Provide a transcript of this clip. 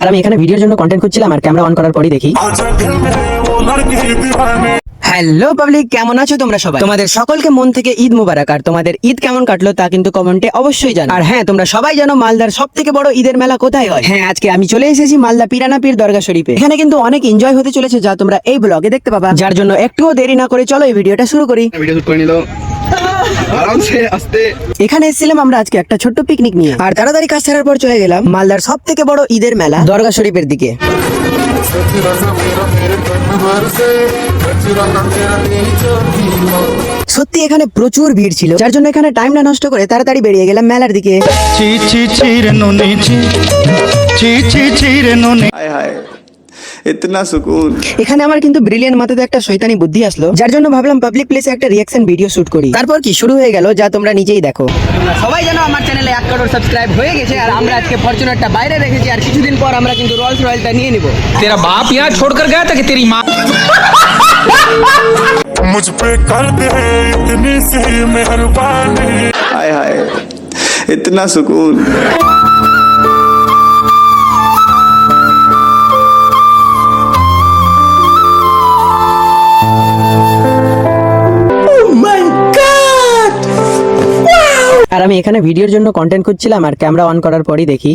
আর আমি এখানে ভিডিওর জন্য কন্টেন্ট করছিলাম আর ক্যামেরা অন করার পরই দেখি। হ্যালো পাবলিক কেমন আছো তোমরা সবাই? তোমাদের সকলকে মন থেকে ঈদ মুবারক আর তোমাদের ঈদ কেমন কাটলো তা কিন্তু কমেন্টে অবশ্যই জানো আর হ্যাঁ তোমরা সবাই জানো মালদার সব থেকে বড় ঈদের মেলা কোথায় হয়? হ্যাঁ আজকে আমি চলে এসেছি মালদা পিরানা পীর দরগা শরীফে। এখানে কিন্তু অনেক এনজয় হতে চলেছে যা তোমরা এই ব্লগে দেখতে পাবা। যার জন্য একটুও দেরি না করে চলো এই ভিডিওটা শুরু করি। এখানে এসেছিলাম আমরা আজকে একটা ছোট্ট পিকনিক নিয়ে। আর তাড়াতাড়ি কাজ ছাড়ার পর চলে গেলাম মালদার সব থেকে বড় ঈদের মেলা দরগা শরীফের দিকে। সত্যি এখানে প্রচুর ভিড় ছিল যার জন্য এখানে টাইম না নষ্ট করে তাড়াতাড়ি বেরিয়ে গেলাম মেলার দিকে। ছি নুনি নুনি। হায় হায়। ইতনা সুকুন এখানে আমার কিন্তু ব্রিলিয়ান মাথাতে একটা শয়তানি বুদ্ধি আসলো যার জন্য ভাবলাম পাবলিক প্লেসে একটা রিয়াকশন ভিডিও শুট করি। তারপর কি শুরু হয়ে গেল যা তোমরা নিজেই দেখো। সবাই জানো আমার চ্যানেলে 1 কোটি সাবস্ক্রাইব হয়ে গেছে আর আমরা আজকে ফরচুনারটা বাইরে রেখেছি আর কিছুদিন পর আমরা কিন্তু রয়্যালস রয়্যালটা নিয়ে নিব। তেরা বাপ ইয়া ছোড় কর গয়া তা কি তেরি মা মুঝ পে কর দে ইতনি সি মেহরবানি হায় হায় ইতনা সুকুন আর আমি এখানে ভিডিওর জন্য কন্টেন্ট করছিলাম আর ক্যামেরা অন করার পরই দেখি।